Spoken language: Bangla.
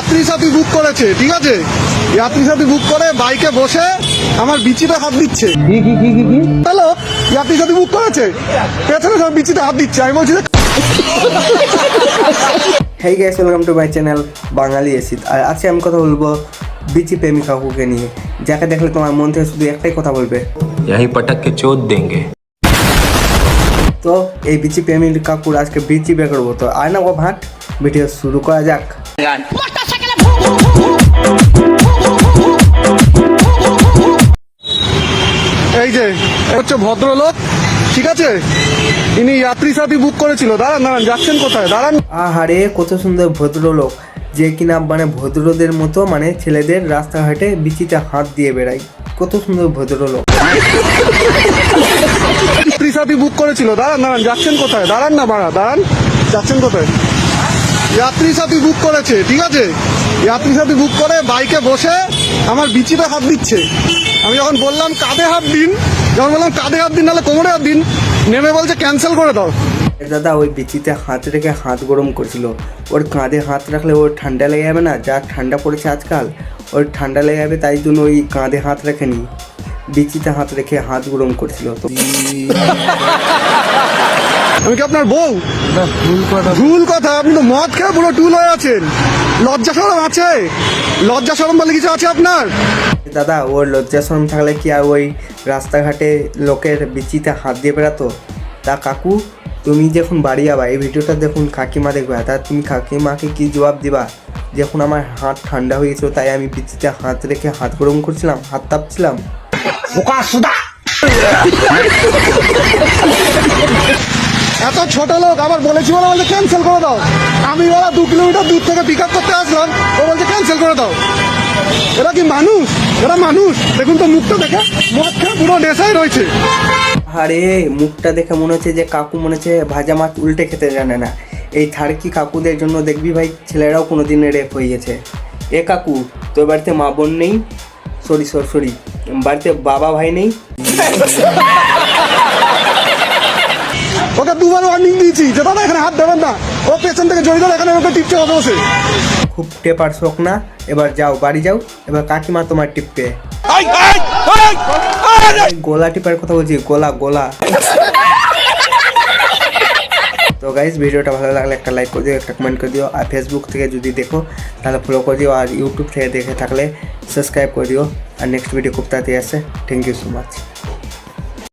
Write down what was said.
যাত্রী সাথী বুক করেছে ঠিক আছে? যাত্রী সাথী বুক করে বাইকে বসে আমার বিচিতে হাত দিচ্ছে। হ্যালো? যাত্রী সাথী বুক করেছে? পেছনে সব বিচিতে হাত দিচ্ছে। আমি বলছি hey guys welcome to my channel Bangali acid আর আজকে আমি কথা বলব বিচি প্রেমী কাকুকে নিয়ে। যাকে দেখলে তোমার মন থেকে শুধু একটাই কথা বলবে। এই পটককে চোদ দেঙ্গে তো এই বিচি প্রেমী কাকুর আজকে বিচি বের করব। তো আয় না ও ভাট ভিডিও শুরু করা যাক। হচ্ছে ভদ্রলোক। ঠিক আছে? ইনি যাত্রী সাথী বুক করেছিল। দাঁড়ান দাঁড়ান যাচ্ছেন কোথায়? দাঁড়ান। আহারে কত সুন্দর ভদ্রলোক। যে কিনা মানে ভদ্রদের মতো মানে ছেলেদের রাস্তাঘাটে বিচিতে হাত দিয়ে বেড়ায়। কত সুন্দর ভদ্রলোক। যাত্রী সাথী বুক করেছিল। দাঁড়ান দাঁড়ান যাচ্ছেন কোথায়? দাঁড়ান না বাড়া দাঁড়ান। যাচ্ছেন কোথায়? যাত্রী সাথী বুক করেছে ঠিক আছে? যাত্রী সাথী বুক করে বাইকে বসে আমার বিচিতে হাত দিচ্ছে। আমি যখন বললাম কাঁধে হাত দিন? যখন বললাম কাঁধে হাত দিন নাহলে কোমরে হাত দিন। নেমে বলছে ক্যান্সেল করে দাও। দাদা ওই বিচিতে হাত রেখে হাত গরম করছিল। ওর কাঁধে হাত রাখলে ওর ঠান্ডা লেগে যাবে না? যা ঠান্ডা পড়েছে আজকাল ওর ঠান্ডা লেগে যাবে তাই জন্য ওই কাঁধে হাত রেখেনি। বিচিতে হাত রেখে হাত গরম করছিল। তো আমি কি আপনার বউ? ভুল কথা। আপনি তো মদ খেয়ে পুরো টুল হয়ে আছেন। লজ্জা সরম আছে। লজ্জা সরম বলে কিছু আছে আপনার? দাদা ওর লজ্জা শরম থাকলে কি আর ওই রাস্তাঘাটে লোকের বিচিতে হাত দিয়ে বেড়াতো? তা কাকু তুমি যখন বাড়ি যাবা এই ভিডিওটা দেখুন কাকিমা দেখবে। তা তুমি কাকিমাকে কি জবাব দিবা? যখন আমার হাত ঠান্ডা হয়ে গেছিল তাই আমি বিচিতে হাত রেখে হাত গরম করছিলাম হাত তাপছিলাম। ছোট লোক আবার বলেছি বলে বলছে ক্যান্সেল করে দাও। আমি ওরা দু কিলোমিটার দূর থেকে পিক আপ করতে আসলাম, ও বলছে ক্যান্সেল করে দাও। এরা কি মানুষ? এরা মানুষ? দেখুন তো মুখটা দেখে মদ পুরো নেশায় রয়েছে। আরে, মুখটা দেখে মনে হচ্ছে যে কাকু মনে হচ্ছে ভাজা মাছ উল্টে খেতে জানে না। এই থারকি কাকুদের জন্য দেখবি ভাই? ছেলেরাও কোনো দিন রেপ হয়ে গেছে। এ কাকু, তোর বাড়িতে মা বোন নেই? সরি সরি সরি বাড়িতে বাবা ভাই নেই? ওকে দুবার ওয়ার্নিং দিয়েছি যে দাদা এখানে হাত দেবেন না। ও পেছন থেকে জড়িয়ে ধরে এখানে ওকে টিপছে বসে বসে। খুব টেপার শোক না। এবার যাও বাড়ি যাও। এবার কাকিমা তোমার টিপবে। গোলা টিপার কথা বলছি গোলা গোলা। তো গাইজ ভিডিওটা ভালো লাগলে একটা লাইক করে দিও একটা কমেন্ট করে দিও। আর ফেসবুক থেকে যদি দেখো তাহলে ফলো করে দিও। আর ইউটিউব থেকে দেখে থাকলে সাবস্ক্রাইব করে দিও। আর নেক্সট ভিডিও খুব তাড়াতাড়ি আসে। Thank you so much